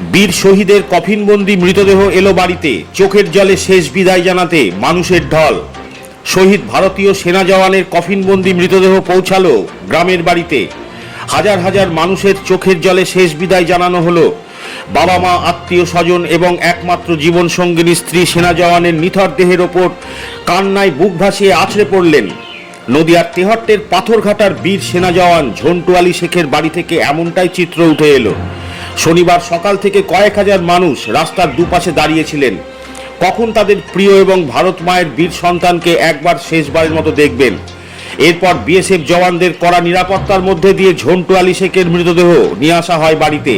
বীর শহীদের কফিনবন্দি মৃতদেহ এলো বাড়িতে। চোখের জলে শেষ বিদায় জানাতে মানুষের ঢল। শহীদ ভারতীয় সেনা জওয়ানের কফিনবন্দি মৃতদেহ পৌঁছালো গ্রামের বাড়িতে। হাজার হাজার মানুষের চোখের জলে শেষ বিদায় জানানো হলো। বাবা মা, আত্মীয় স্বজন এবং একমাত্র জীবন সঙ্গিনী স্ত্রী সেনা জওয়ানের নিথর দেহের ওপর কান্নায় বুক ভাসিয়ে আছড়ে পড়লেন। নদিয়ার তেহট্টের পাথরঘাটার বীর সেনা জওয়ান ঝন্টু আলী শেখের বাড়ি থেকে এমনটাই চিত্র উঠে এলো। শনিবার সকাল থেকে কয়েক হাজার মানুষ রাস্তার দুপাশে দাঁড়িয়েছিলেন। কখন তাদের প্রিয় এবং ভারত মায়ের বীর সন্তানকে একবার শেষবারের মতো দেখবেন। এরপর বিএসএফ জওয়ানদের কড়া নিরাপত্তার মধ্যে দিয়ে ঝন্টু আলী শেখের মৃতদেহ নিয়ে আসা হয় বাড়িতে।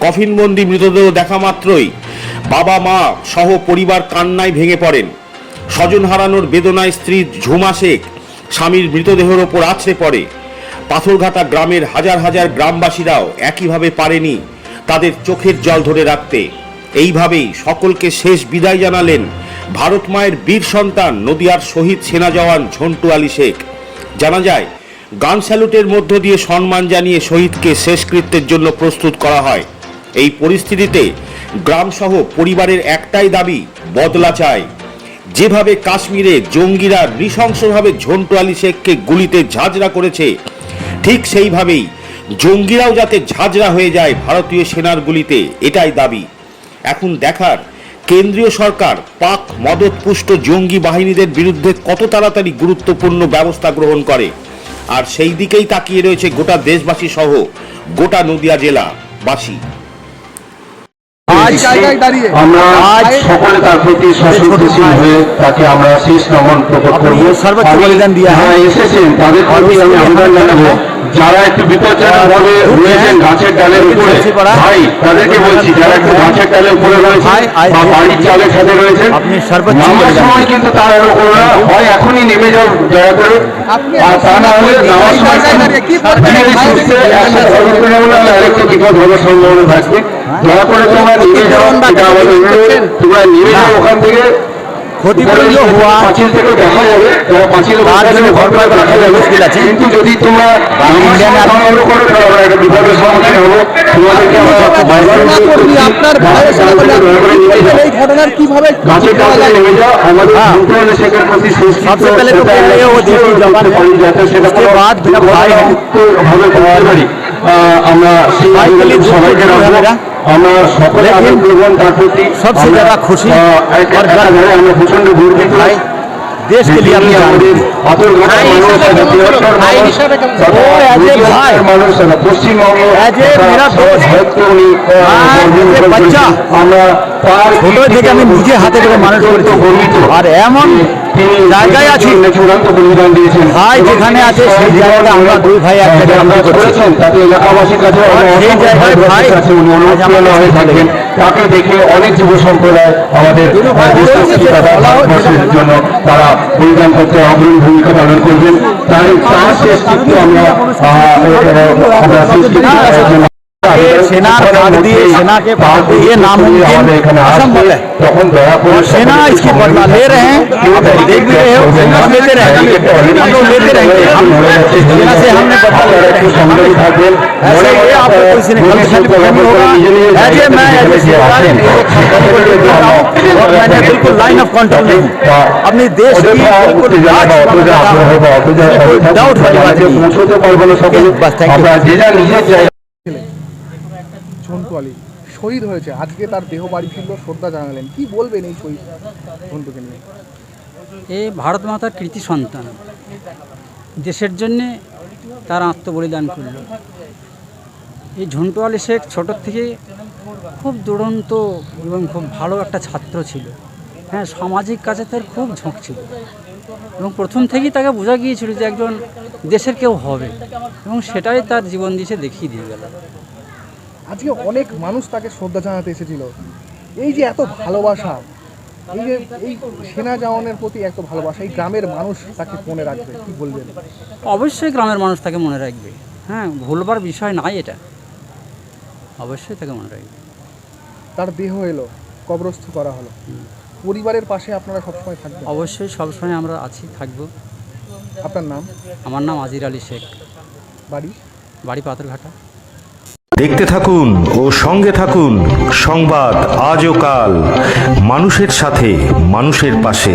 কফিনবন্দি মৃতদেহ দেখা মাত্রই বাবা মা সহ পরিবার কান্নায় ভেঙে পড়েন। স্বজন হারানোর বেদনায় স্ত্রী ঝুমা শেখ স্বামীর মৃতদেহের ওপর আছড়ে পড়ে। পাথরঘাটা গ্রামের হাজার হাজার গ্রামবাসীরাও একইভাবে পারেনি। তাদের চোখের জল ধরে রাখতে। এইভাবেই সকলকে শেষ বিদায় জানালেন ভারত মায়ের বীর সন্তান নদিয়ার শহীদ সেনা জওয়ান ঝন্টু আলী শেখ। জানা যায়, গান স্যালুটের মধ্য দিয়ে সম্মান জানিয়ে শহীদকে শেষকৃত্যের জন্য প্রস্তুত করা হয়। এই পরিস্থিতিতে গ্রামসহ পরিবারের একটাই দাবি, বদলা চায় যেভাবে কাশ্মীরে জঙ্গিরা নৃশংসভাবে ঝন্টু আলী শেখকে গুলিতে ঝাঁঝরা করেছে, ঠিক সেইভাবেই জঙ্গিরাও যাতে ঝাঁঝরা হয়ে যায় ভারতীয় সেনার গুলিতে এটাই দাবি। এখন দেখার কেন্দ্রীয় সরকার পাক মদতপুষ্ট জঙ্গি বাহিনীদের বিরুদ্ধে কত তাড়াতাড়ি গুরুত্বপূর্ণ ব্যবস্থা গ্রহণ করে। আর সেই দিকেই তাকিয়ে রয়েছে গোটা দেশবাসী সহ গোটা নদিয়া জেলাবাসী। আজ জায়গায় দাঁড়িয়ে আমরা আজ সকলে তার প্রতি সশক্তিশীল হয়ে তাকে আমরা শেষ নমন প্রকট করব। সর্বোচ্চ বলিদান দিয়ে যারা এসেছেন তাদের প্রতি আমি আবেদন জানাব যারা একটু বিপজ্জনক ভাবে রয়েছেন গাছের ডালের উপরে ভাই তাদেরকে বলছি যারা একটু গাছের ডালের উপরে রয়েছেন বা বাড়ির চালের সাথে রয়েছেন নামার সময় কিন্তু তার ওরা হয় এখনই নেমে যাও দয়া করে। আর তা না হলে নামার সময় একটু বিপদ হওয়ার সম্ভাবনা থাকবে। দয়া করে তোমরা নেমে যাও। তোমরা নেমে যাও ওখান থেকে। ক্ষতিপূরণ जो हुआ পাঁচিল থেকে দেখা যাবে তোমার পাঁচিল তার জন্য ঘর করে রাখা যাবে, মুশকিল আছে। কিন্তু যদি তোমরা ইন্ডিয়ান আর্মি আন্দোলন করো তাহলে আমরা একটা বিপদের সম্মুখীন হবো তোমাদেরকে আমরা বারবার কর্মী আপনার ভাইয়ের সাথে বলে দয়া করে নেমে যাও। এই ঘটনার কিভাবে গাছের কাছে নেমে যাও আমাদের হ্যাঁ। মুদ্রণ শেখের প্রতি সুস্থিত सबसे पहले तो সেটা पहले वो देसी जवान है। পারি যাতে সেটা उसके बाद मेरा भाई है। ভাবে করতে পারি আহ, আমরা সেই भाई के लिए আন্দোলন সবাইকে दुख রাখবো मेरा। আমরা সকলে लेकिन আবেগ প্রবণ তার প্রতি सबसे আমরা, ज्यादा खुशी আহ, এক- और একটা गर्व ধরে আমরা প্রচন্ড গর্বিত भाई देश के लिए अपनी जान আমাদের दी। পাথরঘাটার মানুষ যারা তিহত্তর মানুষ, যারা ও, as a নদীয়া ভাই। মানুষ যারা পশ্চিমবঙ্গ As a मेरा दोस्त। সাহিত্য উনি, আহ, ভাই, অর্জন as a করেছেন। বাচ্চা। আমরা তার ছোট থেকে আমি নিজে হাতে করে মানুষ করেছি গর্বিত। আর এমন তিনি জায়গায় আছি। ভাই যেখানে আছে সেই জায়গাটা আমরা দুই ভাই এক জায়গায়। করেছেন তাতে এলাকাবাসীর কাছে সেই জায়গায় হয়ে তাকে দেখে অনেক যুব সম্প্রদায় আমাদের জন্য তারা বলিদান করতে অগ্রণী ভূমিকা পালন করবেন। তাই তার শেষ আমরা আহ, আমরা শেষ কৃত্য করার জন্য ये सेना भाग दिए सेना के भाग दिए ये नामुमकिन আমাদের এখানে असंभव है তখন দয়া করে और सेना इसकी बदला ले रहे हैं आप देख भी रहे हो सेना लेते रहेंगे हम लोग लेते रहेंगे हम सेना से हमने बदला ले रहे हैं हम लोग থাকবেন ऐसे ये आपको किसी ने गलत फहमी फहमी होगा एज ए मैं एज ए सेवकार और मैंने बिल्कुल लाइन ऑफ कंट्रोल नहीं अपनी देश की बिल्कुल लास्ट डाउट वाली बात नहीं পৌঁছতে ঝন্টু আলী শহীদ হয়েছে। আজকে তার দেহ বাড়ি ফিরল, শ্রদ্ধা জানালেন। কি বলবেন এই শহীদ ঝন্টুকে নিয়ে? এ ভারত মাতার কৃতি সন্তান। দেশের জন্যে তার আত্মবলিদান করল। এই ঝন্টু আলী শেখ ছোটোর থেকে খুব দুরন্ত এবং খুব ভালো একটা ছাত্র ছিল। হ্যাঁ সামাজিক কাজে তার খুব ঝোঁক ছিল। এবং প্রথম থেকেই তাকে বোঝা গিয়েছিল যে একজন দেশের কেউ হবে এবং সেটাই তার জীবন দিশে দেখিয়ে দিয়ে গেল। আজকে অনেক মানুষ তাকে শ্রদ্ধা জানাতে এসেছিল। এই যে এত ভালোবাসা এই যে এই সেনা জওয়ানের প্রতি এত ভালোবাসা এই গ্রামের মানুষ তাকে মনে রাখবে কি বলবেন? অবশ্যই গ্রামের মানুষ তাকে মনে রাখবে। হ্যাঁ ভুলবার বিষয় নাই এটা। অবশ্যই তাকে মনে রাখবে। তার দেহ এলো কবরস্থ করা হলো। পরিবারের পাশে আপনারা সবসময় থাকবেন। অবশ্যই সবসময় আমরা আছি থাকব। আপনার নাম? আমার নাম আজির আলী শেখ। বাড়ি? বাড়ি পাথরঘাটা। দেখতে থাকুন ও সঙ্গে থাকুন সংবাদ আজ ও কাল মানুষের সাথে মানুষের পাশে।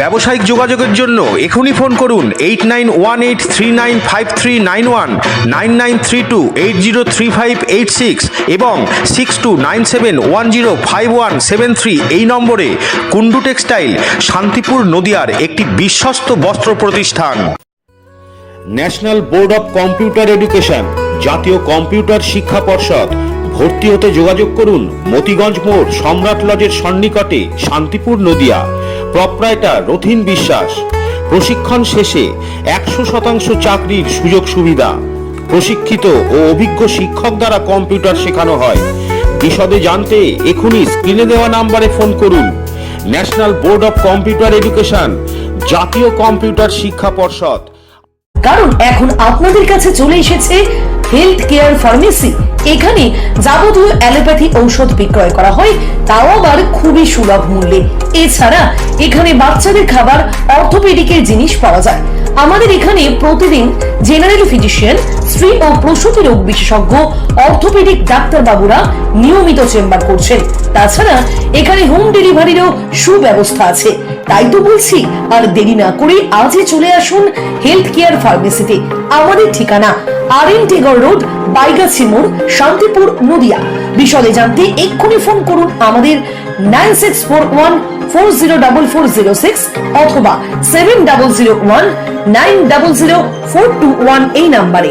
ব্যবসায়িক যোগাযোগের জন্য এখনই ফোন করুন eight nine one eight three nine five three nine one, nine nine three two, eight zero three five eight six এবং six two nine seven one zero five one seven three এই নম্বরে Kundu textile, Shantipur নদিয়ার একটি বিশ্বস্ত বস্ত্র প্রতিষ্ঠান। National board of computer education, জাতীয় computer শিক্ষা পর্ষদ। ভর্তি হতে যোগাযোগ করুন মতিগঞ্জ মোড় সম্রাট লজের সন্নিকটে শান্তিপুর নদিয়া। প্রপ্রাইটার রথিন বিশ্বাস। প্রশিক্ষণ শেষে একশো শতাংশ চাকরির সুযোগ সুবিধা। প্রশিক্ষিত ও অভিজ্ঞ শিক্ষক দ্বারা কম্পিউটার শেখানো হয়। বিশদে জানতে এখনই স্ক্রিনে দেওয়া নাম্বারে ফোন করুন। National board of computer education, জাতীয় কম্পিউটার শিক্ষা পর্ষদ। কারণ এখন আপনাদের কাছে চলে এসেছে হেলথ কেয়ার ফার্মেসি এখানে যাবতীয় অ্যালোপ্যাথি ঔষধ বিক্রয় করা হয়, তাও আবার খুবই সুলভ মূল্যে। এছাড়া এখানে বাচ্চাদের খাবার অর্থোপেডিকের জিনিস পাওয়া যায়। আমাদের এখানে প্রতিদিন জেনারেল ফিজিশিয়ান স্ত্রী ও প্রসূতি রোগ বিশেষজ্ঞ অর্থোপেডিক ডাক্তারবাবুরা নিয়মিত চেম্বার করছেন। তাছাড়া এখানে হোম ডেলিভারিরও সুব্যবস্থা আছে। তাই তো বলছি, আর দেরি না করে আজই চলে আসুন হেলথ কেয়ার ফার্মেসিতে আমাদের ঠিকানা R N Tagore road Baigachhi মোড়, শান্তিপুর, নদিয়া। বিশদে জানতে এক্ষুনি ফোন করুন আমাদের nine six four one four zero double four zero six অথবা seven double zero one nine double zero four two one এই নাম্বারে।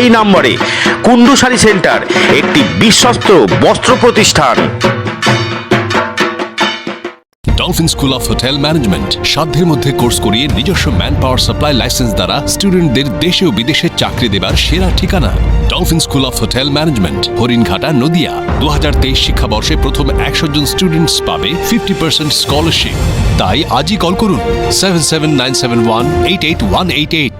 এই নম্বরে কুন্ডু শাড়ি সেন্টার, একটি বিশ্বস্ত বস্ত্র প্রতিষ্ঠান। Dolphin school of hotel management সাধ্যের মধ্যে কোর্স করিয়ে নিজস্ব ম্যান পাওয়ার সাপ্লাই লাইসেন্স দ্বারা স্টুডেন্টদের দেশে ও বিদেশে চাকরি দেবার সেরা ঠিকানা। Dolphin school of hotel management Haringhata, Nadia. দু হাজার তেইশ শিক্ষাবর্ষে প্রথম একশো জন স্টুডেন্টস পাবে ফিফটি পার্সেন্ট স্কলারশিপ তাই আজই কল করুন seven seven nine seven one eight eight one eight eight